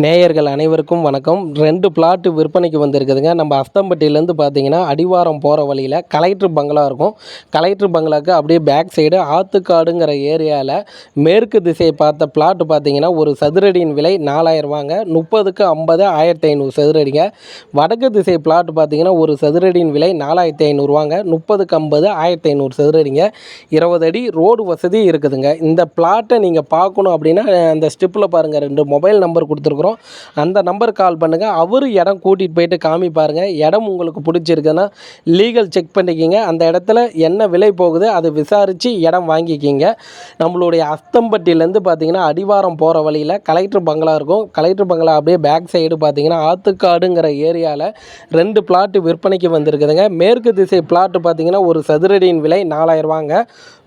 நேயர்கள் அனைவருக்கும் வணக்கம். ரெண்டு பிளாட்டு விற்பனைக்கு வந்திருக்குதுங்க. நம்ம அஸ்தம்பட்டியிலேருந்து பார்த்தீங்கன்னா அடிவாரம் போகிற வழியில் கலெக்டர் பங்களா இருக்கும். கலெக்டர் பங்களாக்கு அப்படியே பேக் சைடு ஆத்துக்காடுங்கிற ஏரியாவில் மேற்கு திசையை பார்த்த பிளாட்டு பார்த்தீங்கன்னா ஒரு சதுரடியின் விலை நாலாயிரவாங்க முப்பதுக்கு ஐம்பது ஆயிரத்தி ஐநூறு சதுரடிங்க. வடக்கு திசை பிளாட்டு பார்த்தீங்கன்னா ஒரு சதுரடியின் விலை நாலாயிரத்தி ஐநூறுவாங்க முப்பதுக்கு ஐம்பது ஆயிரத்தி ஐநூறு சதுரடிங்க. இருபது அடி ரோடு வசதி இருக்குதுங்க. இந்த பிளாட்டை நீங்கள் பார்க்கணும் அப்படின்னா அந்த ஸ்டிப்பில் பாருங்கள் ரெண்டு மொபைல் நம்பர் கொடுத்துருக்கோம். கொடுக்குறோம் அந்த நம்பருக்கு கால் பண்ணுங்கள் அவர் இடம் கூட்டிகிட்டு போயிட்டு காமிப்பாருங்க இடம் உங்களுக்கு பிடிச்சிருக்குன்னா லீகல் செக் பண்ணிக்கிங்க. அந்த இடத்துல என்ன விலை போகுது அதை விசாரித்து இடம் வாங்கிக்கிங்க. நம்மளுடைய அஸ்தம்பட்டியிலேருந்து பார்த்தீங்கன்னா அடிவாரம் போகிற வழியில் கலெக்டர் பங்களா இருக்கும். கலெக்டர் பங்களா அப்படியே பேக் சைடு பார்த்தீங்கன்னா ஆத்துக்காடுங்கிற ஏரியாவில் ரெண்டு பிளாட்டு விற்பனைக்கு வந்திருக்குதுங்க. மேற்கு திசை பிளாட்டு பார்த்தீங்கன்னா ஒரு சதுரடியின் விலை நாலாயிரரூவாங்க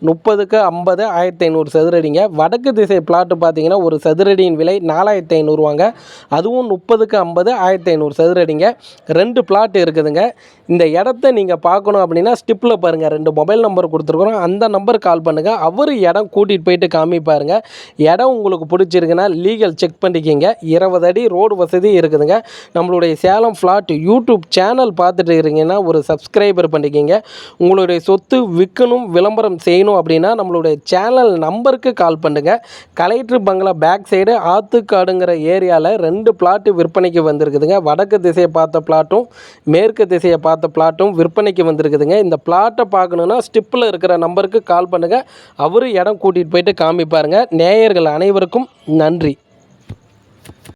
முப்பதுக்கு ஐம்பது ஆயிரத்தி ஐநூறு சதுரடிங்க. வடக்கு திசை பிளாட்டு பார்த்தீங்கன்னா ஒரு சதுரடியின் விலை நாலாயிரத்தி ஐநூறுவாங்க அதுவும் முப்பதுக்கு ஐம்பது ஆயிரத்தி ஐநூறு சதுரடிங்க. ரெண்டு பிளாட் இருக்குதுங்க. இந்த இடத்த நீங்கள் பார்க்கணும் அப்படின்னா ஸ்டிப்பில் பாருங்கள் ரெண்டு மொபைல் நம்பர் கொடுத்துருக்குறோம். அந்த நம்பருக்கு கால் பண்ணுங்கள் அவர் இடம் கூட்டிகிட்டு போயிட்டு காமிப்பாருங்க. இடம் உங்களுக்கு பிடிச்சிருக்குன்னா லீகல் செக் பண்ணிக்கிங்க. இருபது அடி ரோடு வசதி இருக்குதுங்க. நம்மளுடைய சேலம் ஃப்ளாட் யூடியூப் சேனல் பார்த்துட்டு இருக்கீங்கன்னா ஒரு சப்ஸ்கிரைபர் பண்ணிக்கிங்க. உங்களுடைய சொத்து விற்கணும் விளம்பரம் செய்யணும் அப்படின்னா நம்மளுடைய சேனல் நம்பருக்கு கால் பண்ணுங்கள் கலெக்டர் பங்களா பேக் சைடு ஆத்துக்காடுங்கிற ஏரியா ஏரியாவில் ரெண்டு பிளாட்டு விற்பனைக்கு வந்திருக்குதுங்க. வடக்கு திசையை பார்த்த பிளாட்டும் மேற்கு திசையை பார்த்த பிளாட்டும் விற்பனைக்கு வந்திருக்குதுங்க. இந்த பிளாட்டை பார்க்கணுன்னா ஸ்டிப்பில் இருக்கிற நம்பருக்கு கால் பண்ணுங்கள் அவரு இடம் கூட்டிகிட்டு போயிட்டு காமிப்பாருங்க. நேயர்கள் அனைவருக்கும் நன்றி.